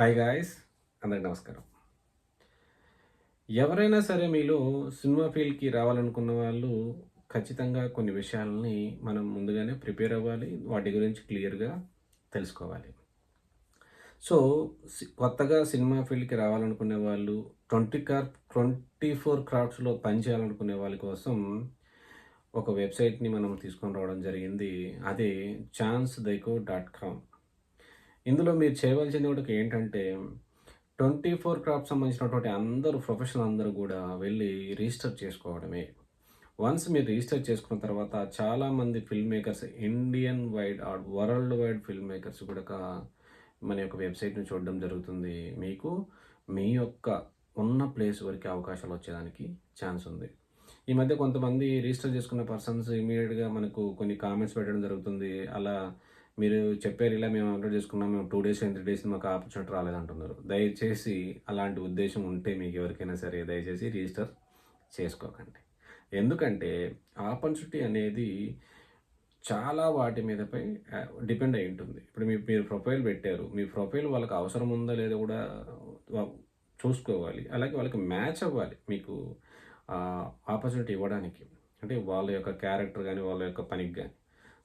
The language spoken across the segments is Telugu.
హాయ్ గాయస్ అందరికి నమస్కారం. ఎవరైనా సరే మీలో సినిమా ఫీల్డ్కి రావాలనుకున్న వాళ్ళు ఖచ్చితంగా కొన్ని విషయాలని మనం ముందుగానే ప్రిపేర్ అవ్వాలి వాటి గురించి క్లియర్గా తెలుసుకోవాలి. సో కొత్తగా సినిమా ఫీల్డ్కి రావాలనుకునే వాళ్ళు ట్వంటీ కార్ ట్వంటీ ఫోర్ క్రాఫ్ట్స్లో పనిచేయాలనుకునే వాళ్ళ కోసం ఒక వెబ్సైట్ని మనం తీసుకొని రావడం జరిగింది. అదే ఛాన్స్ దైకో డాట్ కామ్. ఇందులో మీరు చేయవలసింది కూడా ఏంటంటే ట్వంటీ ఫోర్ క్రాప్ సంబంధించినటువంటి అందరూ ప్రొఫెషనల్ అందరూ కూడా వెళ్ళి రిజిస్టర్ చేసుకోవడమే. వన్స్ మీరు రిజిస్టర్ చేసుకున్న తర్వాత చాలామంది film makers Indian wide or world wide film makers కూడా మన యొక్క వెబ్సైట్ని చూడడం జరుగుతుంది. మీకు మీ యొక్క ఉన్న ప్లేస్ వరకు అవకాశాలు వచ్చేదానికి ఛాన్స్ ఉంది. ఈ మధ్య కొంతమంది రిజిస్టర్ చేసుకున్న పర్సన్స్ ఇమీడియట్గా మనకు కొన్ని కామెంట్స్ పెట్టడం జరుగుతుంది. అలా మీరు చెప్పారు ఇలా మేము అప్లోడ్ చేసుకున్నాం మేము టూ డేస్ త్రీ డేస్ మాకు ఆపర్చునిటీ రాలేదంటున్నారు. దయచేసి అలాంటి ఉద్దేశం ఉంటే మీకు ఎవరికైనా సరే దయచేసి రిజిస్టర్ చేసుకోకండి. ఎందుకంటే ఆపర్చునిటీ అనేది చాలా వాటి మీదపై డిపెండ్ అయి ఉంటుంది. ఇప్పుడు మీ మీరు ప్రొఫైల్ పెట్టారు మీ ప్రొఫైల్ వాళ్ళకి అవసరం ఉందా లేదా కూడా చూసుకోవాలి. అలాగే వాళ్ళకి మ్యాచ్ అవ్వాలి మీకు ఆపర్చునిటీ ఇవ్వడానికి. అంటే వాళ్ళ యొక్క క్యారెక్టర్ కానీ వాళ్ళ యొక్క పనికి కానీ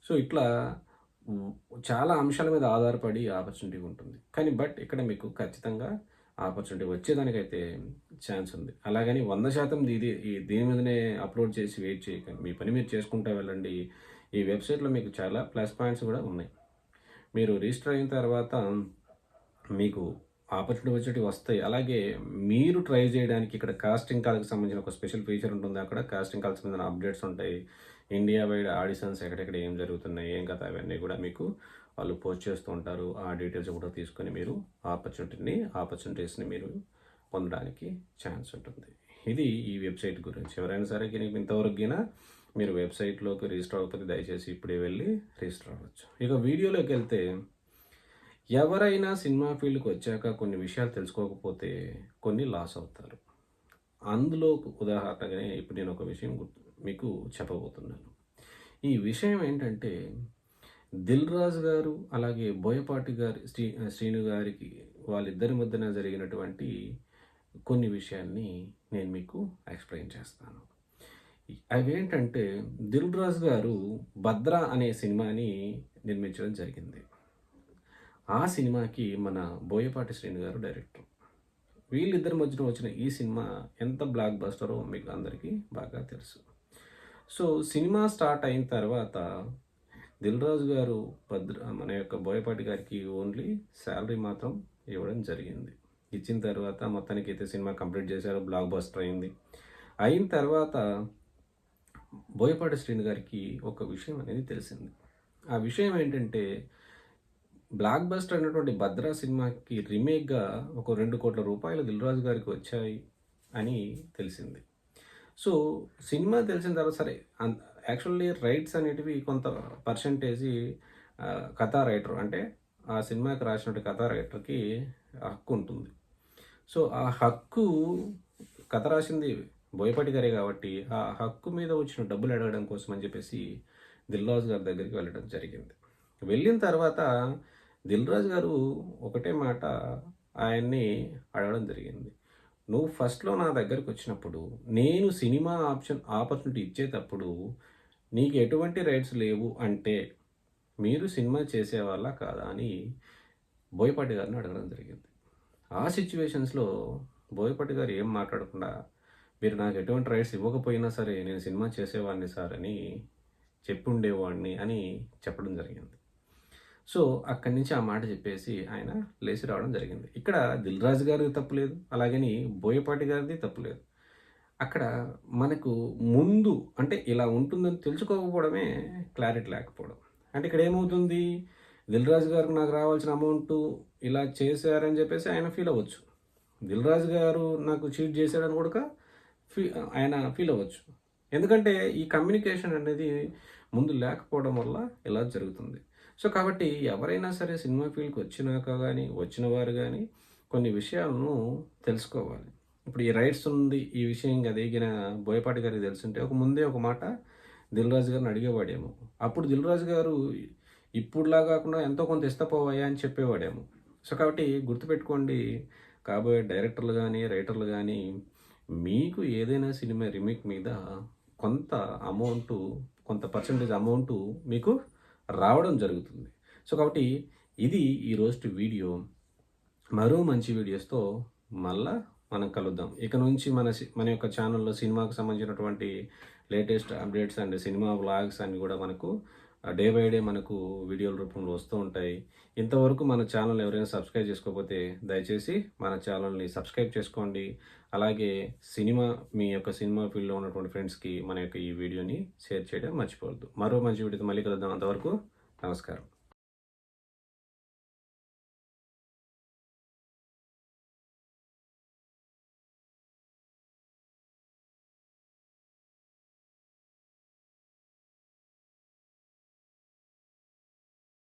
సో ఇట్లా చాలా అంశాల మీద ఆధారపడి ఆపర్చునిటీ ఉంటుంది. కానీ బట్ ఇక్కడ మీకు ఖచ్చితంగా ఆపర్చునిటీ వచ్చేదానికైతే ఛాన్స్ ఉంది. అలాగని వంద శాతం ఇది ఈ దీని మీదనే అప్లోడ్ చేసి వెయిట్ చేయకండి మీ పని మీరు చేసుకుంటూ వెళ్ళండి. ఈ వెబ్సైట్లో మీకు చాలా ప్లస్ పాయింట్స్ కూడా ఉన్నాయి. మీరు రిజిస్టర్ అయిన తర్వాత మీకు ఆపర్చునిటీ వచ్చేటి వస్తాయి. అలాగే మీరు ట్రై చేయడానికి ఇక్కడ కాస్టింగ్ కాల్కి సంబంధించిన ఒక స్పెషల్ ఫీచర్ ఉంటుంది. అక్కడ కాస్టింగ్ కాల్కి సంబంధించిన అప్డేట్స్ ఉంటాయి. ఇండియా వైడ్ ఆడిషన్స్ ఎక్కడెక్కడ ఏం జరుగుతున్నాయి ఏం కథ అవన్నీ కూడా మీకు వాళ్ళు పోస్ట్ చేస్తూ ఉంటారు. ఆ డీటెయిల్స్ కూడా తీసుకొని మీరు ఆపర్చునిటీని ఆపర్చునిటీస్ని మీరు పొందడానికి ఛాన్స్ ఉంటుంది. ఇది ఈ వెబ్సైట్ గురించి. ఎవరైనా సరే దీనికి ఇంతవరకు అయినా మీరు వెబ్సైట్లోకి రిజిస్టర్ అవ్వకపోతే దయచేసి ఇప్పుడే వెళ్ళి రిజిస్టర్ అవ్వచ్చు ఇక వీడియోలోకి వెళ్తే ఎవరైనా సినిమా ఫీల్డ్కి వచ్చాక కొన్ని విషయాలు తెలుసుకోకపోతే కొన్ని లాస్ అవుతారు. అందులో ఉదాహరణగానే ఇప్పుడు నేను ఒక విషయం గుర్తు మీకు చెప్పబోతున్నాను. ఈ విషయం ఏంటంటే దిల్ రాజు గారు అలాగే బోయపాటి గారి శ్రీ శ్రీను గారికి వాళ్ళిద్దరి మధ్యన జరిగినటువంటి కొన్ని విషయాల్ని నేను మీకు ఎక్స్ప్లెయిన్ చేస్తాను. అవేంటంటే దిల్ రాజు గారు భద్ర అనే సినిమాని నిర్మించడం జరిగింది. ఆ సినిమాకి మన బోయపాటి శ్రీను గారు డైరెక్టర్. వీళ్ళిద్దరి మధ్యన వచ్చిన ఈ సినిమా ఎంత బ్లాక్ బస్టరో మీకు అందరికీ బాగా తెలుసు. సో సినిమా స్టార్ట్ అయిన తర్వాత దిల్ రాజు గారు భద్ర మన యొక్క బోయపాటి గారికి ఓన్లీ శాలరీ మాత్రం ఇవ్వడం జరిగింది. ఇచ్చిన తర్వాత మొత్తానికి అయితే సినిమా కంప్లీట్ చేశారు బ్లాక్ బస్టర్ అయింది. అయిన తర్వాత బోయపాటి శ్రీను గారికి ఒక విషయం అనేది తెలిసింది. ఆ విషయం ఏంటంటే బ్లాక్ బస్టర్ అయినటువంటి భద్రా సినిమాకి రీమేక్గా ఒక రెండు కోట్ల రూపాయలు దిల్రాజు గారికి వచ్చాయి అని తెలిసింది. సో సినిమా తెలిసిన తర్వాత సరే యాక్చువల్లీ రైట్స్ అనేటివి కొంత పర్సంటేజీ కథా రైటర్ అంటే ఆ సినిమాకి రాసినటువంటి కథా రైటర్కి హక్కు ఉంటుంది. సో ఆ హక్కు కథ రాసింది బోయపాటి గారే కాబట్టి ఆ హక్కు మీద వచ్చిన డబ్బులు అడగడం కోసం అని చెప్పేసి దిల్రాజు గారి దగ్గరికి వెళ్ళడం జరిగింది. వెళ్ళిన తర్వాత దిల్రాజు గారు ఒకటే మాట ఆయన్ని అడగడం జరిగింది. నువ్వు ఫస్ట్లో నా దగ్గరికి వచ్చినప్పుడు నేను సినిమా ఆప్షన్ ఆపర్చునిటీ ఇచ్చేటప్పుడు నీకు ఎటువంటి రైట్స్ లేవు అంటే మీరు సినిమా చేసేవాళ్ళ కాదా అని బోయపాటి గారిని అడగడం జరిగింది. ఆ సిచ్యువేషన్స్లో బోయపాటి గారు ఏం మాట్లాడకుండా మీరు నాకు ఎటువంటి రైట్స్ ఇవ్వకపోయినా సరే నేను సినిమా చేసేవాడిని సార్ అని చెప్పుండేవాడిని అని చెప్పడం జరిగింది. సో అక్కడి నుంచి ఆ మాట చెప్పేసి ఆయన లేచి రావడం జరిగింది. ఇక్కడ దిల్ రాజు గారిది తప్పులేదు అలాగని బోయపాటి గారిది తప్పులేదు అక్కడ మనకు ముందు అంటే ఇలా ఉంటుందని తెలుసుకోకపోవడమే క్లారిటీ లేకపోవడం. అంటే ఇక్కడ ఏమవుతుంది? దిల్ రాజు గారికి నాకు రావాల్సిన అమౌంట్ ఇలా చేశారని చెప్పేసి ఆయన ఫీల్ అవ్వచ్చు. దిల్ రాజు గారు నాకు చీట్ చేశారని కూడా ఫీ ఆయన ఫీల్ అవ్వచ్చు. ఎందుకంటే ఈ కమ్యూనికేషన్ అనేది ముందు లేకపోవడం వల్ల ఇలా జరుగుతుంది. సో కాబట్టి ఎవరైనా సరే సినిమా ఫీల్డ్కి వచ్చినాక కానీ వచ్చిన వారు కానీ కొన్ని విషయాలను తెలుసుకోవాలి. ఇప్పుడు ఈ రైట్స్ ఉంది ఈ విషయం అడిగిన బోయపాటి గారికి తెలుసుంటే ఒక ముందే ఒక మాట దిల్ రాజు గారిని అడిగేవాడేమో. అప్పుడు దిల్ రాజు గారు ఇప్పుడులా కాకుండా ఎంతో కొంత ఇస్తపోవాయా అని చెప్పేవాడేమో. సో కాబట్టి గుర్తుపెట్టుకోండి కాబోయే డైరెక్టర్లు కానీ రైటర్లు కానీ మీకు ఏదైనా సినిమా రిమేక్ మీద కొంత అమౌంట్ కొంత పర్సంటేజ్ అమౌంట్ మీకు రావడం జరుగుతుంది. సో కాబట్టి ఇది ఈరోజు వీడియో. మరో మంచి వీడియోస్తో మళ్ళా మనం కలుద్దాం. ఇక నుంచి మన సి- మన యొక్క ఛానల్లో సినిమాకు సంబంధించినటువంటి latest updates and cinema vlogs అన్నీ కూడా మనకు డే బై డే మనకు వీడియోల రూపంలో వస్తూ ఉంటాయి. ఇంతవరకు మన ఛానల్ ఎవరైనా సబ్స్క్రైబ్ చేసుకోకపోతే దయచేసి మన ఛానల్ని సబ్స్క్రైబ్ చేసుకోండి. అలాగే సినిమా మీ యొక్క సినిమా ఫీల్డ్లో ఉన్నటువంటి ఫ్రెండ్స్కి మన యొక్క ఈ వీడియోని షేర్ చేయడం మర్చిపోవద్దు. మరో మంచి వీడియోతో మళ్ళీ కలుద్దాం. అంతవరకు నమస్కారం.